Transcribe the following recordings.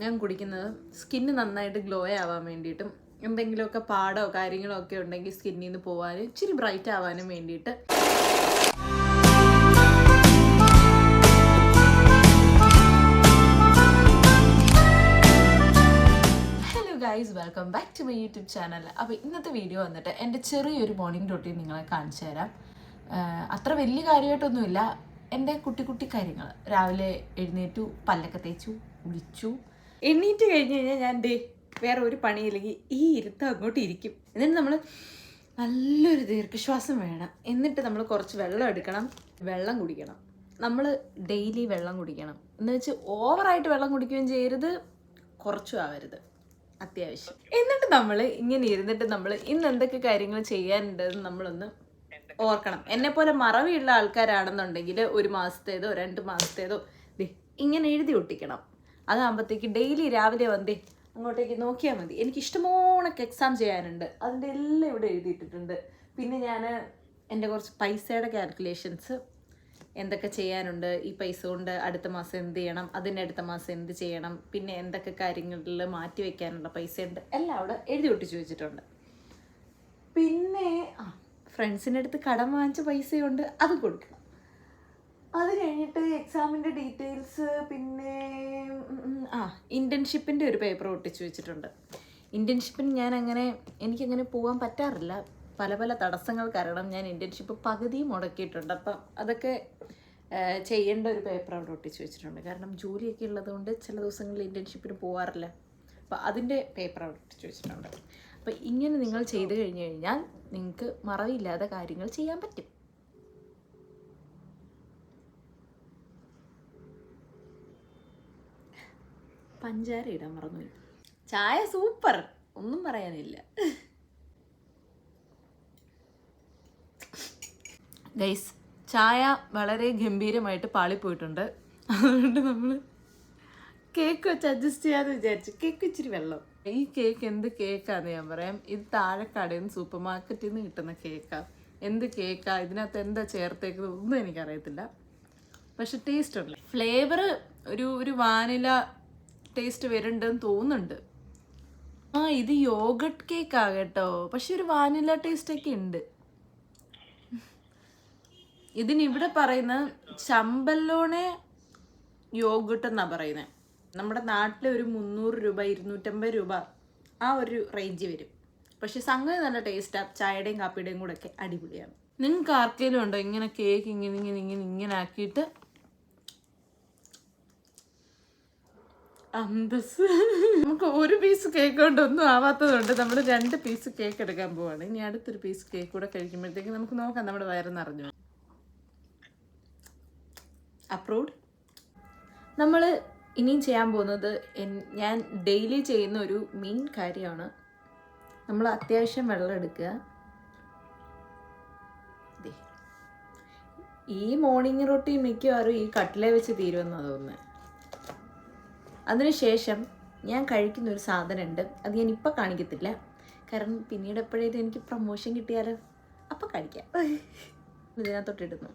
ഞാൻ കുടിക്കുന്നത് സ്കിന്ന് നന്നായിട്ട് ഗ്ലോ ആവാൻ വേണ്ടിയിട്ടും എന്തെങ്കിലുമൊക്കെ പാടോ കാര്യങ്ങളോ ഒക്കെ ഉണ്ടെങ്കിൽ സ്കിന്നിൽ നിന്ന് പോകാനും ഇച്ചിരി ബ്രൈറ്റ് ആവാനും വേണ്ടിയിട്ട്. Welcome back to my YouTube channel അപ്പോൾ ഇന്നത്തെ വീഡിയോ വന്നിട്ട് എന്റെ ചെറിയൊരു മോർണിംഗ് റൊട്ടീൻ നിങ്ങളെ കാണിച്ചു തരാം. അത്ര വലിയ കാര്യമായിട്ടൊന്നുമില്ല. എന്റെ കുട്ടി കുട്ടി കാര്യങ്ങൾ. രാവിലെ എഴുന്നേറ്റു പല്ലൊക്കെ തേച്ചു കുളിച്ചു എണ്ണീറ്റ് കഴിഞ്ഞ് കഴിഞ്ഞാൽ ഞാൻ ദേ വേറെ ഒരു പണിയില്ലെങ്കിൽ ഈ ഇരുത്തം അങ്ങോട്ട് ഇരിക്കും. എന്നിട്ട് നമ്മൾ നല്ലൊരു ദീർഘശ്വാസം വേണം. എന്നിട്ട് നമ്മൾ കുറച്ച് വെള്ളം എടുക്കണം. വെള്ളം കുടിക്കണം. നമ്മൾ ഡെയിലി വെള്ളം കുടിക്കണം. എന്ന് വെച്ച് ഓവറായിട്ട് വെള്ളം കുടിക്കുകയും ചെയ്യരുത്. കുറച്ചും ആവരുത്. അത്യാവശ്യം. എന്നിട്ട് നമ്മൾ ഇങ്ങനെ ഇരുന്നിട്ട് നമ്മൾ ഇന്ന് എന്തൊക്കെ കാര്യങ്ങൾ ചെയ്യാനുണ്ടെന്ന് നമ്മളൊന്ന് ഓർക്കണം. എന്നെ പോലെ മറവിയുള്ള ആൾക്കാരാണെന്നുണ്ടെങ്കിൽ ഒരു മാസത്തേതോ രണ്ട് മാസത്തേതോ ഇങ്ങനെ എഴുതി ഒട്ടിക്കണം. അതാകുമ്പോഴത്തേക്ക് ഡെയിലി രാവിലെ വന്നേ അങ്ങോട്ടേക്ക് നോക്കിയാൽ മതി. എനിക്ക് ഇഷ്ടമോണക്ക് എക്സാം ചെയ്യാനുണ്ട്. അതിന്റെ എല്ലാം ഇവിടെ എഴുതിയിട്ടിട്ടുണ്ട്. പിന്നെ ഞാൻ എന്റെ കുറച്ച് പൈസയുടെ കാൽക്കുലേഷൻസ് എന്തൊക്കെ ചെയ്യാനുണ്ട് ഈ പൈസ കൊണ്ട് അടുത്ത മാസം എന്ത് ചെയ്യണം അതിന്റെ അടുത്ത മാസം എന്ത് ചെയ്യണം പിന്നെ എന്തൊക്കെ കാര്യങ്ങളിൽ മാറ്റി വയ്ക്കാനുള്ള പൈസയുണ്ട് എല്ലാം അവിടെ എഴുതി ഒട്ടിച്ച് വെച്ചിട്ടുണ്ട്. പിന്നെ ആ ഫ്രണ്ട്സിന്റെ അടുത്ത് കടം വാങ്ങിച്ച പൈസയുണ്ട് അത് കൊടുക്കണം. അത് കഴിഞ്ഞിട്ട് എക്സാമിന്റെ ഡീറ്റെയിൽസ് പിന്നെ ആ ഇന്റേൺഷിപ്പിന്റെ ഒരു പേപ്പർ ഒട്ടിച്ച് വെച്ചിട്ടുണ്ട്. ഇന്റേൺഷിപ്പിന് ഞാൻ അങ്ങനെ എനിക്കങ്ങനെ പോകാൻ പറ്റാറില്ല. പല പല തടസ്സങ്ങൾ കാരണം ഞാൻ ഇന്റേൺഷിപ്പ് പകുതി മുടക്കിയിട്ടുണ്ട്. അപ്പം അതൊക്കെ ചെയ്യേണ്ട ഒരു പേപ്പർ അവിടെ ഒട്ടിച്ച് വെച്ചിട്ടുണ്ട്. കാരണം ജോലിയൊക്കെ ഉള്ളതുകൊണ്ട് ചില ദിവസങ്ങളിൽ ഇന്റേൺഷിപ്പിന് പോകാറില്ല അപ്പം അതിന്റെ പേപ്പർ അവിടെ ഒട്ടിച്ച് വെച്ചിട്ടുണ്ട്. അപ്പം ഇങ്ങനെ നിങ്ങൾ ചെയ്ത് കഴിഞ്ഞ് കഴിഞ്ഞാൽ നിങ്ങൾക്ക് മറവില്ലാതെ കാര്യങ്ങൾ ചെയ്യാൻ പറ്റും. പഞ്ചാര ഇടാൻ മറന്നു ചായ സൂപ്പർ. ഒന്നും പറയാനില്ല. ഗൈസ് ചായ വളരെ ഗംഭീരമായിട്ട് പാളിപ്പോയിട്ടുണ്ട്. അതുകൊണ്ട് നമ്മൾ കേക്ക് വെച്ച് അഡ്ജസ്റ്റ് ചെയ്യാന്ന് വിചാരിച്ചു. കേക്ക് ഇച്ചിരി വെള്ളം. ഈ കേക്ക് എന്ത് കേക്കാന്ന് ഞാൻ പറയാം. ഇത് താഴെ നിന്ന് സൂപ്പർ മാർക്കറ്റിൽ നിന്ന് കിട്ടുന്ന കേക്കാ. എന്ത് കേക്കാ? ഇതിനകത്ത് എന്താ ചേർത്തേക്കുന്നത്? ഒന്നും എനിക്കറിയത്തില്ല. പക്ഷെ ടേസ്റ്റ് ഉണ്ട്. ഫ്ലേവർ ഒരു ഒരു വാനില ടേസ്റ്റ് വരുന്നുണ്ടെന്ന് തോന്നുന്നുണ്ട്. ആ ഇത് യോഗട്ട് കേക്കാ കേട്ടോ. പക്ഷെ ഒരു വാനില ടേസ്റ്റ് ഒക്കെ ഉണ്ട്. ഇതിനിവിടെ പറയുന്ന ചമ്പല്ലോണെ യോഗട്ട് എന്നാ പറയുന്നത് നമ്മുടെ നാട്ടിൽ ഒരു മുന്നൂറ് രൂപ ഇരുന്നൂറ്റമ്പത് രൂപ ആ ഒരു റേഞ്ച് വരും. പക്ഷെ സംഗതി നല്ല ടേസ്റ്റാ ചായയുടെയും കാപ്പിയുടെയും കൂടെ ഒക്കെ അടിപൊളിയാണ്. നിങ്ങൾക്ക് ആർക്കെങ്കിലും ഉണ്ടോ ഇങ്ങനെ കേക്ക് ഇങ്ങനെ ഇങ്ങനെ ഇങ്ങനെ ഇങ്ങനെ ആക്കിയിട്ട് അന്തസ് നമുക്ക് ഒരു പീസ് കേക്ക് കൊണ്ട് ഒന്നും ആവാത്തതുകൊണ്ട് നമ്മൾ രണ്ട് പീസ് കേക്ക് എടുക്കാൻ പോവാണ്. ഇനി അടുത്തൊരു പീസ് കേക്ക് കൂടെ കഴിക്കുമ്പോഴത്തേക്ക് നമുക്ക് നോക്കാം നമ്മുടെ വയറ് നിറഞ്ഞു അപ്രൂവ്ഡ് നമ്മൾ ഇനിയും ചെയ്യാൻ പോകുന്നത് ഞാൻ ഡെയിലി ചെയ്യുന്ന ഒരു മെയിൻ കാര്യമാണ്. നമ്മൾ അത്യാവശ്യം വെള്ളം എടുക്കുക. ഈ മോർണിംഗ് റൊട്ടി മിക്കവാറും ഈ കട്ടിലെ വെച്ച് തീരുമെന്നാണ് തോന്നുന്നത് അതിനുശേഷം ഞാൻ കഴിക്കുന്ന ഒരു സാധനമുണ്ട്. അത് ഞാൻ ഇപ്പം കാണിക്കത്തില്ല. കാരണം പിന്നീട് എപ്പോഴേലും എനിക്ക് പ്രൊമോഷൻ കിട്ടിയാലോ? അപ്പം കാണിക്കാം ഇതിനകത്തോട്ട് ഇടുന്നു.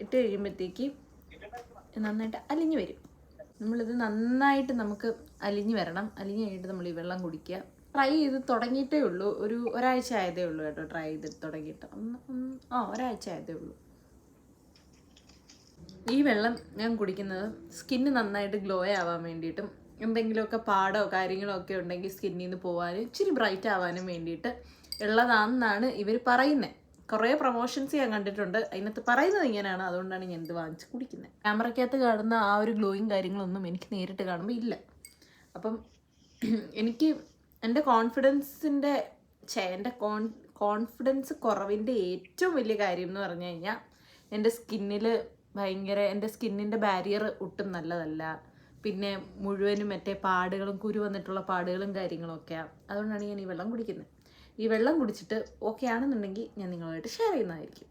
ഇട്ട് കഴിയുമ്പോഴത്തേക്ക് നന്നായിട്ട് അലിഞ്ഞു വരും. നമ്മളിത് നന്നായിട്ട് നമുക്ക് അലിഞ്ഞു വരണം. അലിഞ്ഞു കഴിഞ്ഞിട്ട് നമ്മൾ ഈ വെള്ളം കുടിക്കുക. ട്രൈ ചെയ്ത് തുടങ്ങിയിട്ടേ ഉള്ളൂ. ഒരു ഒരാഴ്ച ആയതേ ഉള്ളൂ കേട്ടോ ട്രൈ ചെയ്ത് തുടങ്ങിയിട്ട്. ഒന്ന് ആ ഒരാഴ്ച ആയതേ ഉള്ളൂ. ഈ വെള്ളം ഞാൻ കുടിക്കുന്നത് സ്കിന്ന് നന്നായിട്ട് ഗ്ലോ ആവാൻ വേണ്ടിയിട്ടും എന്തെങ്കിലുമൊക്കെ പാടോ കാര്യങ്ങളോ ഒക്കെ ഉണ്ടെങ്കിൽ സ്കിന്നിൽ നിന്ന് പോകാനും ഇച്ചിരി ബ്രൈറ്റ് ആവാനും വേണ്ടിയിട്ട് ഉള്ളതാണെന്നാണ് ഇവർ പറയുന്നത്. കുറേ പ്രൊമോഷൻസ് ഞാൻ കണ്ടിട്ടുണ്ട്. അതിനകത്ത് പറയുന്നത് ഇങ്ങനെയാണ്. അതുകൊണ്ടാണ് ഞാൻ ഇത് വാങ്ങിച്ച് കുടിക്കുന്നത്. ക്യാമറയ്ക്കകത്ത് കാണുന്ന ആ ഒരു ഗ്ലോയിങ് കാര്യങ്ങളൊന്നും എനിക്ക് നേരിട്ട് കാണുമ്പോൾ ഇല്ല. അപ്പം എനിക്ക് എന്റെ കോൺഫിഡൻസിന്റെ ഛേ എന്റെ കോൺ കോൺഫിഡൻസ് കുറവിന്റെ ഏറ്റവും വലിയ കാര്യം എന്ന് പറഞ്ഞു കഴിഞ്ഞാൽ എന്റെ സ്കിന്നിൽ ഭയങ്കര എന്റെ സ്കിന്നിന്റെ ബാരിയർ ഒട്ടും നല്ലതല്ല. പിന്നെ മുഴുവനും മറ്റേ പാടുകളും കുരു വന്നിട്ടുള്ള പാടുകളും കാര്യങ്ങളൊക്കെയാണ് അതുകൊണ്ടാണ് ഞാൻ ഈ വെള്ളം കുടിക്കുന്നത്. ഈ വെള്ളം കുടിച്ചിട്ട് ഓക്കെ ആണെന്നുണ്ടെങ്കിൽ ഞാൻ നിങ്ങളുമായിട്ട് ഷെയർ ചെയ്യുന്നതായിരിക്കും.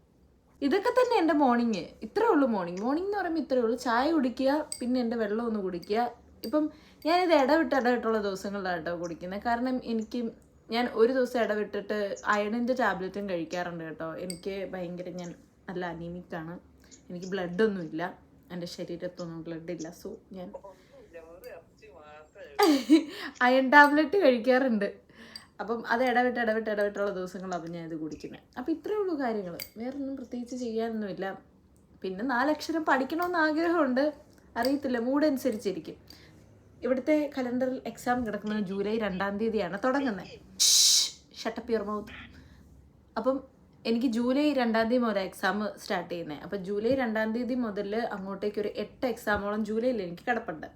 ഇതൊക്കെ തന്നെ എന്റെ മോർണിംഗ് ഇത്രേ ഉള്ളൂ മോർണിംഗ് മോർണിംഗ് എന്ന് പറയുമ്പോൾ ഇത്രേ ഉള്ളൂ. ചായ കുടിക്കുക പിന്നെ എന്റെ വെള്ളം ഒന്ന് കുടിക്കുക. ഇപ്പം ഞാനിത് ഇടവിട്ട് ഇടവിട്ടുള്ള ദിവസങ്ങളിലാണ് കേട്ടോ കുടിക്കുന്നത്. കാരണം എനിക്ക് ഞാൻ ഒരു ദിവസം ഇടവിട്ടിട്ട് അയണിന്റെ ടാബ്ലറ്റും കഴിക്കാറുണ്ട് കേട്ടോ. എനിക്ക് ഭയങ്കര ഞാൻ നല്ല അനീമിക്കാണ് എനിക്ക് ബ്ലഡ് ഒന്നും ഇല്ല എന്റെ ശരീരത്തൊന്നും ബ്ലഡ് ഇല്ല. സോ ഞാൻ അയൺ ടാബ്ലറ്റ് കഴിക്കാറുണ്ട്. അപ്പം അത് ഇടവിട്ട് ഇടവിട്ട് ഇടവിട്ടുള്ള ദിവസങ്ങളാണ് ഞാൻ ഇത് കുടിക്കുന്നത്. അപ്പം ഇത്രയേ ഉള്ളൂ കാര്യങ്ങൾ വേറൊന്നും പ്രത്യേകിച്ച് ചെയ്യാനൊന്നുമില്ല. പിന്നെ നാലക്ഷരം പഠിക്കണമെന്ന് ആഗ്രഹമുണ്ട്. അറിയത്തില്ല. മൂഡ് അനുസരിച്ചിരിക്കും ഇവിടുത്തെ കലണ്ടറിൽ എക്സാം കിടക്കുന്നത് ജൂലൈ രണ്ടാം തീയതിയാണ്. തുടങ്ങുന്നത് ഷട്ടപ്പ് മൗത്ത് അപ്പം എനിക്ക് ജൂലൈ രണ്ടാം തീയതി മുതൽ എക്സാം സ്റ്റാർട്ട് ചെയ്യുന്നത് അപ്പോൾ ജൂലൈ രണ്ടാം തീയതി മുതൽ അങ്ങോട്ടേക്ക് ഒരു എട്ട് എക്സാമോളം ജൂലൈയിൽ എനിക്ക് കിടപ്പുണ്ട്.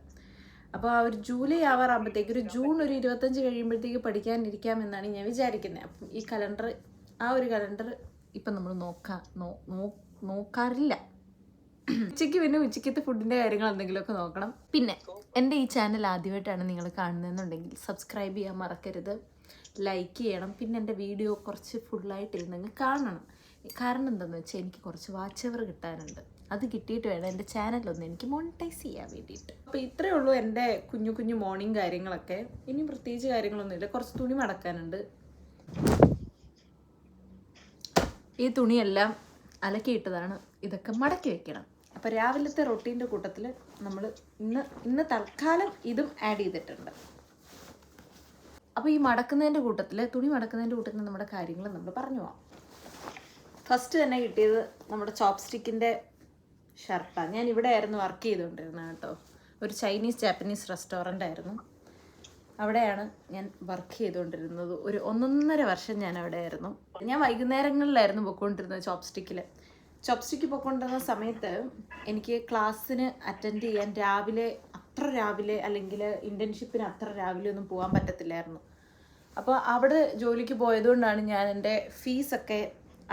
അപ്പോൾ ആ ഒരു ജൂലൈ ആവാറാകുമ്പോഴത്തേക്ക് ഒരു ജൂൺ ഒരു ഇരുപത്തഞ്ച് കഴിയുമ്പോഴത്തേക്ക് പഠിക്കാനിരിക്കാം എന്നാണ് ഞാൻ വിചാരിക്കുന്നത് അപ്പം ഈ കലണ്ടർ ആ ഒരു കലണ്ടർ ഇപ്പം നമ്മൾ നോക്കാ നോക്കാറില്ല. ഉച്ചയ്ക്ക് പിന്നെ ഉച്ചയ്ക്കത്തെ ഫുഡിന്റെ കാര്യങ്ങൾ എന്തെങ്കിലുമൊക്കെ നോക്കണം. പിന്നെ എന്റെ ഈ ചാനൽ ആദ്യമായിട്ടാണ് നിങ്ങൾ കാണുന്നതെന്നുണ്ടെങ്കിൽ സബ്സ്ക്രൈബ് ചെയ്യാൻ മറക്കരുത്. ലൈക്ക് ചെയ്യണം. പിന്നെ എന്റെ വീഡിയോ കുറച്ച് ഫുള്ളായിട്ട് ഇരുന്നെങ്കിൽ കാണണം. കാരണം എന്താണെന്ന് വെച്ചാൽ എനിക്ക് കുറച്ച് വാച്ചവർ കിട്ടാനുണ്ട്. അത് കിട്ടിയിട്ട് വേണം എന്റെ ചാനലൊന്ന് എനിക്ക് മോണിറ്റൈസ് ചെയ്യാൻ വേണ്ടിയിട്ട്. അപ്പോൾ ഇത്രയേ ഉള്ളൂ എന്റെ കുഞ്ഞു കുഞ്ഞു മോർണിംഗ് കാര്യങ്ങളൊക്കെ. ഇനി പ്രത്യേകിച്ച് കാര്യങ്ങളൊന്നുമില്ല. കുറച്ച് തുണി മടക്കാനുണ്ട്. ഈ തുണിയെല്ലാം അലക്കിയിട്ടതാണ് ഇതൊക്കെ മടക്കി വെക്കണം. അപ്പോൾ രാവിലത്തെ റൊട്ടീന്റെ കൂട്ടത്തിൽ നമ്മൾ ഇന്ന് ഇന്ന് തൽക്കാലം ഇതും ആഡ് ചെയ്തിട്ടുണ്ട്. അപ്പോൾ ഈ മടക്കുന്നതിന്റെ കൂട്ടത്തിൽ തുണി മടക്കുന്നതിന്റെ കൂട്ടത്തിൽ നമ്മുടെ കാര്യങ്ങൾ നമ്മൾ പറഞ്ഞു പോവാം. ഫസ്റ്റ് തന്നെ കിട്ടിയത് നമ്മുടെ ചോപ്സ്റ്റിക്കിന്റെ ഷർട്ടാണ് ഞാൻ ഇവിടെ ആയിരുന്നു വർക്ക് ചെയ്തുകൊണ്ടിരുന്നത് കേട്ടോ. ഒരു ചൈനീസ് ജാപ്പനീസ് റെസ്റ്റോറന്റ് ആയിരുന്നു. അവിടെയാണ് ഞാൻ വർക്ക് ചെയ്തുകൊണ്ടിരുന്നത്. ഒരു ഒന്നൊന്നര വർഷം ഞാൻ അവിടെ ആയിരുന്നു. ഞാൻ വൈകുന്നേരങ്ങളിലായിരുന്നു പൊയ്ക്കൊണ്ടിരുന്നത് ചോപ്സ്റ്റിക്കിൽ ചോപ്സ്റ്റിക്ക് പൊയ്ക്കൊണ്ടിരുന്ന സമയത്ത് എനിക്ക് ക്ലാസ്സിന് അറ്റൻഡ് ചെയ്യാൻ രാവിലെ അത്ര രാവിലെ അല്ലെങ്കിൽ ഇന്റേൺഷിപ്പിന് അത്ര രാവിലെ ഒന്നും പോകാൻ പറ്റത്തില്ലായിരുന്നു. അപ്പോൾ അവിടെ ജോലിക്ക് പോയതുകൊണ്ടാണ് ഞാൻ എന്റെ ഫീസൊക്കെ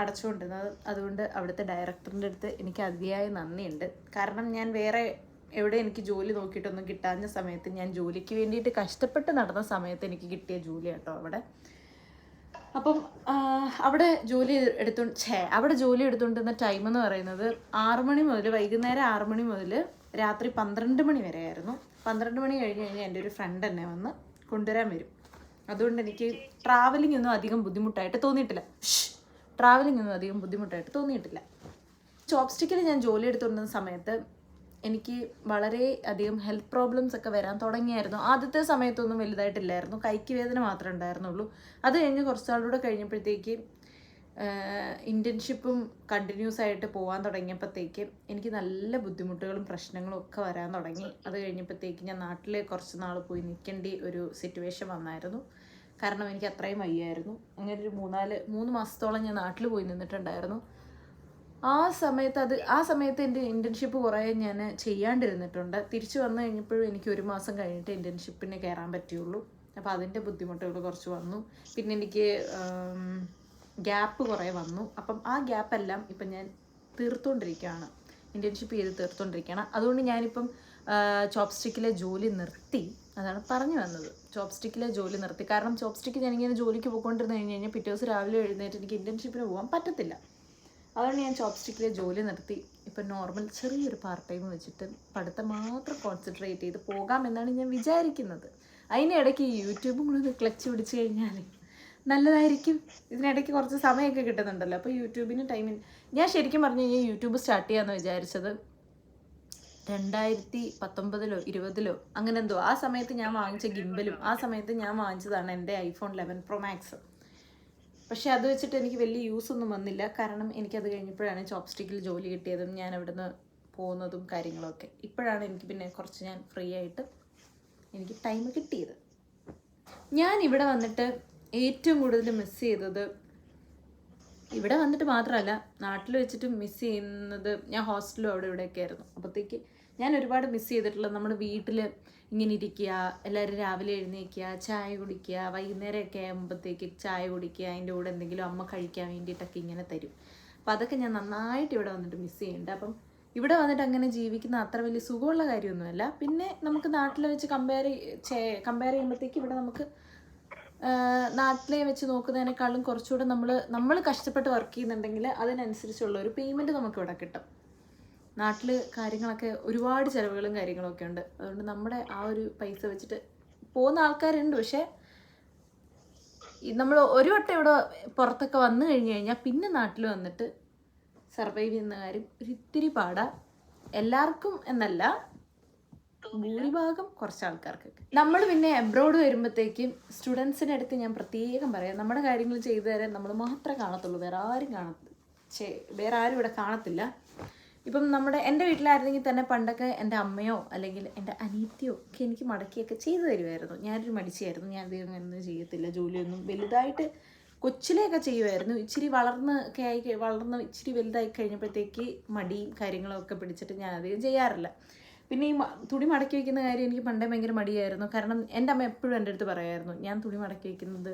അടച്ചുകൊണ്ടിരുന്നത്. അതുകൊണ്ട് അവിടുത്തെ ഡയറക്ടറിന്റെ അടുത്ത് എനിക്ക് അതിയായ നന്ദിയുണ്ട്. കാരണം ഞാൻ വേറെ എവിടെ എനിക്ക് ജോലി നോക്കിയിട്ടൊന്നും കിട്ടാഞ്ഞ സമയത്ത് ഞാൻ ജോലിക്ക് വേണ്ടിയിട്ട് കഷ്ടപ്പെട്ട് നടന്ന സമയത്ത് എനിക്ക് കിട്ടിയ ജോലി കേട്ടോ അവിടെ. അപ്പം അവിടെ ജോലി എടുത്തു ഛേ അവിടെ ജോലി എടുത്തുകൊണ്ടിരുന്ന ടൈം എന്ന് പറയുന്നത് ആറു മണി മുതൽ വൈകുന്നേരം ആറു മണി മുതൽ രാത്രി പന്ത്രണ്ട് മണി വരെ ആയിരുന്നു പന്ത്രണ്ട് മണി കഴിഞ്ഞ് കഴിഞ്ഞാൽ എന്റെ ഒരു ഫ്രണ്ട് എന്നെ വന്ന് കൊണ്ടുവരാൻ വരും. അതുകൊണ്ട് എനിക്ക് ട്രാവലിംഗ് ഒന്നും അധികം ബുദ്ധിമുട്ടായിട്ട് തോന്നിയിട്ടില്ല. ട്രാവലിംഗ് ഒന്നും അധികം ബുദ്ധിമുട്ടായിട്ട് തോന്നിയിട്ടില്ല. ചോപ്സ്റ്റിക്കിൽ ഞാൻ ജോലി എടുത്തുകൊണ്ടിരുന്ന സമയത്ത് എനിക്ക് വളരെ അധികം ഹെൽത്ത് പ്രോബ്ലംസ് ഒക്കെ വരാൻ തുടങ്ങിയായിരുന്നു. ആദ്യത്തെ സമയത്തൊന്നും വലുതായിട്ടില്ലായിരുന്നു. കൈക്ക് വേദന മാത്രമേ ഉണ്ടായിരുന്നുള്ളൂ. അത് കഴിഞ്ഞ് കുറച്ച് നാളുകൂടെ കഴിഞ്ഞപ്പോഴത്തേക്ക് ഇന്റേൺഷിപ്പും കണ്ടിന്യൂസ് ആയിട്ട് പോകാൻ തുടങ്ങിയപ്പോഴത്തേക്ക് എനിക്ക് നല്ല ബുദ്ധിമുട്ടുകളും പ്രശ്നങ്ങളും ഒക്കെ വരാൻ തുടങ്ങി. അത് കഴിഞ്ഞപ്പോഴത്തേക്ക് ഞാൻ നാട്ടിൽ കുറച്ച് നാൾ പോയി നിൽക്കേണ്ട ഒരു സിറ്റുവേഷൻ വന്നായിരുന്നു. കാരണം എനിക്ക് അത്രയും വയ്യായിരുന്നു. അങ്ങനെ ഒരു മൂന്നാൽ മൂന്ന് മാസത്തോളം ഞാൻ നാട്ടിൽ പോയി നിന്നിട്ടുണ്ടായിരുന്നു. ആ സമയത്ത് അത് ആ സമയത്ത് എന്റെ ഇന്റേൺഷിപ്പ് കുറേ ഞാൻ ചെയ്യാണ്ടിരുന്നിട്ടുണ്ട്. തിരിച്ചു വന്നു കഴിഞ്ഞപ്പോഴും എനിക്ക് ഒരു മാസം കഴിഞ്ഞിട്ട് ഇന്റേൺഷിപ്പിന് കയറാൻ പറ്റുള്ളൂ അപ്പോൾ അതിന്റെ ബുദ്ധിമുട്ടുകൾ കുറച്ച് വന്നു. പിന്നെ എനിക്ക് ഗ്യാപ്പ് കുറേ വന്നു. അപ്പം ആ ഗ്യാപ്പെല്ലാം ഇപ്പം ഞാൻ തീർത്തുകൊണ്ടിരിക്കുകയാണ് ഇന്റേൺഷിപ്പ് ചെയ്ത് തീർത്തുകൊണ്ടിരിക്കുകയാണ് അതുകൊണ്ട് ഞാനിപ്പം ചോപ്സ്റ്റിക്കിലെ ജോലി നിർത്തി. അതാണ് പറഞ്ഞു വന്നത്. ചോപ്സ്റ്റിക്കിലെ ജോലി നിർത്തി. കാരണം ചോപ്സ്റ്റിക്ക് ഞാനിങ്ങനെ ജോലിക്ക് പോയിക്കൊണ്ടിരുന്ന് കഴിഞ്ഞ് കഴിഞ്ഞാൽ പിറ്റേ ദിവസം രാവിലെ എഴുന്നേറ്റ് എനിക്ക് ഇന്റേൺഷിപ്പിന് പോകാൻ പറ്റത്തില്ല. അതുകൊണ്ട് ഞാൻ ചോപ്സ്റ്റിക്കിലെ ജോലി നിർത്തി. ഇപ്പം നോർമൽ ചെറിയൊരു പാർട്ട് ടൈം വെച്ചിട്ട് പഠിത്തം മാത്രം കോൺസെൻട്രേറ്റ് ചെയ്ത് പോകാമെന്നാണ് ഞാൻ വിചാരിക്കുന്നത്. അതിനിടയ്ക്ക് യൂട്യൂബും കൂടെ ക്ലച്ച് പിടിച്ച് കഴിഞ്ഞാൽ നല്ലതായിരിക്കും. ഇതിനിടയ്ക്ക് കുറച്ച് സമയമൊക്കെ കിട്ടുന്നുണ്ടല്ലോ. അപ്പോൾ യൂട്യൂബിന് ടൈമിന്. ഞാൻ ശരിക്കും പറഞ്ഞു കഴിഞ്ഞാൽ യൂട്യൂബ് സ്റ്റാർട്ട് ചെയ്യാമെന്ന് വിചാരിച്ചത് രണ്ടായിരത്തി പത്തൊമ്പതിലോ ഇരുപതിലോ അങ്ങനെ എന്തോ. ആ സമയത്ത് ഞാൻ വാങ്ങിച്ച ഗിംബലും ആ സമയത്ത് ഞാൻ വാങ്ങിച്ചതാണ് എന്റെ ഐഫോൺ ലെവൻ പ്രോ മാക്സ്. പക്ഷേ അത് വെച്ചിട്ട് എനിക്ക് വലിയ യൂസ് ഒന്നും വന്നില്ല. കാരണം എനിക്കത് കഴിഞ്ഞപ്പോഴാണ് ചോപ്സ്റ്റിക്കിൽ ജോലി കിട്ടിയതും ഞാൻ അവിടുന്ന് പോകുന്നതും കാര്യങ്ങളൊക്കെ. ഇപ്പോഴാണ് എനിക്ക് പിന്നെ കുറച്ച് ഞാൻ ഫ്രീ ആയിട്ട് എനിക്ക് ടൈം കിട്ടിയത്. ഞാൻ ഇവിടെ വന്നിട്ട് ഏറ്റവും കൂടുതൽ മിസ് ചെയ്തത് ഇവിടെ വന്നിട്ട് മാത്രമല്ല നാട്ടിൽ വെച്ചിട്ട് മിസ് ചെയ്യുന്നത് ഞാൻ ഹോസ്റ്റലും അവിടെ ഇവിടെയൊക്കെ ആയിരുന്നു. അപ്പോഴത്തേക്ക് ഞാൻ ഒരുപാട് മിസ് ചെയ്തിട്ടുള്ളത് നമ്മുടെ വീട്ടിൽ ഇങ്ങനെ ഇരിക്കുക എല്ലാവരും രാവിലെ എഴുന്നേക്കുക ചായ കുടിക്കുക വൈകുന്നേരമൊക്കെ ആകുമ്പോഴത്തേക്ക് ചായ കുടിക്കുക അതിന്റെ കൂടെ എന്തെങ്കിലും അമ്മ കഴിക്കാൻ വേണ്ടിയിട്ടൊക്കെ ഇങ്ങനെ തരും. അപ്പോൾ അതൊക്കെ ഞാൻ നന്നായിട്ട് ഇവിടെ വന്നിട്ട് മിസ് ചെയ്യുന്നുണ്ട്. അപ്പം ഇവിടെ വന്നിട്ട് അങ്ങനെ ജീവിക്കുന്ന അത്ര വലിയ സുഖമുള്ള കാര്യമൊന്നുമല്ല. പിന്നെ നമുക്ക് നാട്ടിൽ വെച്ച് കമ്പയർ കമ്പയർ ചെയ്യുമ്പോഴത്തേക്ക് ഇവിടെ നമുക്ക് നാട്ടിലെ വെച്ച് നോക്കുന്നതിനേക്കാളും കുറച്ചുകൂടെ നമ്മൾ നമ്മൾ കഷ്ടപ്പെട്ട് വർക്ക് ചെയ്യുന്നുണ്ടെങ്കിൽ അതിനനുസരിച്ചുള്ള ഒരു പേയ്മെന്റ് നമുക്ക് ഇവിടെ കിട്ടും. നാട്ടിൽ കാര്യങ്ങളൊക്കെ ഒരുപാട് ചിലവുകളും കാര്യങ്ങളൊക്കെ ഉണ്ട്. അതുകൊണ്ട് നമ്മുടെ ആ ഒരു പൈസ വെച്ചിട്ട് പോകുന്ന ആൾക്കാരുണ്ട്. പക്ഷേ നമ്മൾ ഒരു വട്ടം ഇവിടെ പുറത്തൊക്കെ വന്നു കഴിഞ്ഞ് കഴിഞ്ഞാൽ പിന്നെ നാട്ടിൽ വന്നിട്ട് സർവൈവ് ചെയ്യുന്ന കാര്യം ഒരിത്തിരി പാടാ. എല്ലാവർക്കും എന്നല്ല ഭൂരിഭാഗം കുറച്ച് ആൾക്കാർക്കൊക്കെ. നമ്മൾ പിന്നെ എബ്രോഡ് വരുമ്പോഴത്തേക്കും സ്റ്റുഡൻസിന്റെ അടുത്ത് ഞാൻ പ്രത്യേകം പറയാം. നമ്മുടെ കാര്യങ്ങൾ ചെയ്തു തരാൻ നമ്മൾ മാത്രമേ കാണത്തുള്ളൂ. വേറെ ആരും കാണ വേറെ ആരും ഇവിടെ കാണത്തില്ല. ഇപ്പം നമ്മുടെ എന്റെ വീട്ടിലായിരുന്നെങ്കിൽ തന്നെ പണ്ടൊക്കെ എന്റെ അമ്മയോ അല്ലെങ്കിൽ എന്റെ അനീത്തിയോ ഒക്കെ എനിക്ക് മടക്കിയൊക്കെ ചെയ്തു തരുമായിരുന്നു ഞാനൊരു മടിച്ചായിരുന്നു ഞാൻ അധികം അങ്ങനെയൊന്നും ചെയ്യത്തില്ല. ജോലിയൊന്നും വലുതായിട്ട് കൊച്ചിലെയൊക്കെ ചെയ്യുമായിരുന്നു ഇച്ചിരി വളർന്ന് ഒക്കെ ആയി വളർന്ന് ഇച്ചിരി വലുതായി കഴിഞ്ഞപ്പോഴത്തേക്ക് മടിയും കാര്യങ്ങളൊക്കെ പിടിച്ചിട്ട് ഞാൻ അധികം ചെയ്യാറില്ല. പിന്നെ ഈ തുണി മടക്കി വയ്ക്കുന്ന കാര്യം എനിക്ക് പണ്ടേ ഭയങ്കര മടിയായിരുന്നു. കാരണം എന്റെ അമ്മ എപ്പോഴും എന്റെ അടുത്ത് പറയായിരുന്നു ഞാൻ തുണി മടക്കി വയ്ക്കുന്നത്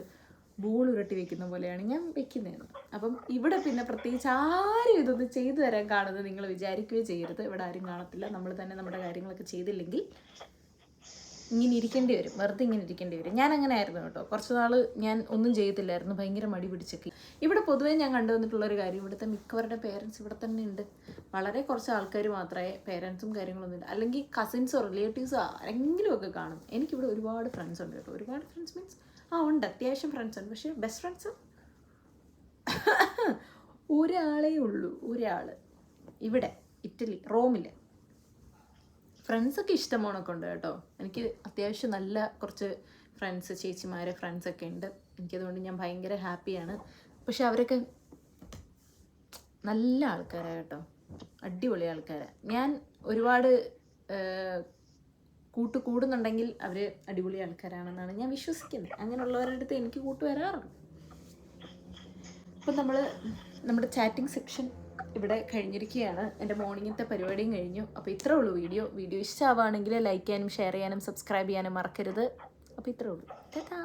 ബോൾ ഉരുട്ടി വെക്കുന്ന പോലെയാണ് ഞാൻ വെക്കുന്നതെന്ന്. അപ്പം ഇവിടെ പിന്നെ പ്രത്യേകിച്ച് ആരും ഇതൊന്നും ചെയ്തു തരാൻ കാണുന്നത് നിങ്ങൾ വിചാരിക്കുകയോ ചെയ്യരുത്. ഇവിടെ ആരും കാണത്തില്ല. നമ്മൾ തന്നെ നമ്മുടെ കാര്യങ്ങളൊക്കെ ചെയ്തില്ലെങ്കിൽ ഇങ്ങനെ ഇരിക്കേണ്ടി വരും. വെറുതെ ഇങ്ങനെ ഇരിക്കേണ്ടി വരും. ഞാൻ അങ്ങനെ ആയിരുന്നു കേട്ടോ. കുറച്ച് നാൾ ഞാൻ ഒന്നും ചെയ്യത്തില്ലായിരുന്നു. ഭയങ്കര മടി പിടിച്ചൊക്കെ ഇവിടെ പൊതുവേ ഞാൻ കണ്ടുവന്നിട്ടുള്ള ഒരു കാര്യം. ഇവിടുത്തെ മിക്കവരുടെ പേരൻസ് ഇവിടെ തന്നെ ഉണ്ട്. വളരെ കുറച്ച് ആൾക്കാർ മാത്രമേ പേരൻസും കാര്യങ്ങളൊന്നും ഇല്ല. അല്ലെങ്കിൽ കസിൻസോ റിലേറ്റീവ്സോ ആരെങ്കിലും ഒക്കെ കാണും. എനിക്കിവിടെ ഒരുപാട് ഫ്രണ്ട്സ് ഉണ്ട് കേട്ടോ. ഒരുപാട് ഫ്രണ്ട്സ് മീൻസ് ആ ഉണ്ട്. അത്യാവശ്യം ഫ്രണ്ട്സ് ഉണ്ട്. പക്ഷേ ബെസ്റ്റ് ഫ്രണ്ട്സ് ഒരാളേ ഉള്ളൂ. ഒരാൾ ഇവിടെ. ഇറ്റലി. റോമിൽ ഫ്രണ്ട്സൊക്കെ ഇഷ്ടമാണൊക്കെ ഉണ്ട് കേട്ടോ. എനിക്ക് അത്യാവശ്യം നല്ല കുറച്ച് ഫ്രണ്ട്സ് ചേച്ചിമാരെ ഫ്രണ്ട്സൊക്കെ ഉണ്ട്. എനിക്കതുകൊണ്ട് ഞാൻ ഭയങ്കര ഹാപ്പിയാണ് പക്ഷെ അവരൊക്കെ നല്ല ആൾക്കാരാണ് കേട്ടോ. അടിപൊളി ആൾക്കാരാണ് ഞാൻ ഒരുപാട് കൂട്ട് കൂടുന്നുണ്ടെങ്കിൽ അവർ അടിപൊളി ആൾക്കാരാണെന്നാണ് ഞാൻ വിശ്വസിക്കുന്നത്. അങ്ങനെയുള്ളവരുടെ അടുത്ത് എനിക്ക് കൂട്ട് വരാറുണ്ട്. അപ്പം നമ്മൾ നമ്മുടെ ചാറ്റിംഗ് സെക്ഷൻ ഇവിടെ കഴിഞ്ഞിരിക്കുകയാണ്. എന്റെ മോർണിംഗത്തെ പരിപാടിയും കഴിഞ്ഞു. അപ്പോൾ ഇത്രേ ഉള്ളൂ വീഡിയോ. വീഡിയോ ഇഷ്ടമാവുകയാണെങ്കിൽ ലൈക്ക് ചെയ്യാനും ഷെയർ ചെയ്യാനും സബ്സ്ക്രൈബ് ചെയ്യാനും മറക്കരുത്. അപ്പോൾ ഇത്രേ ഉള്ളൂ. ടാറ്റാ.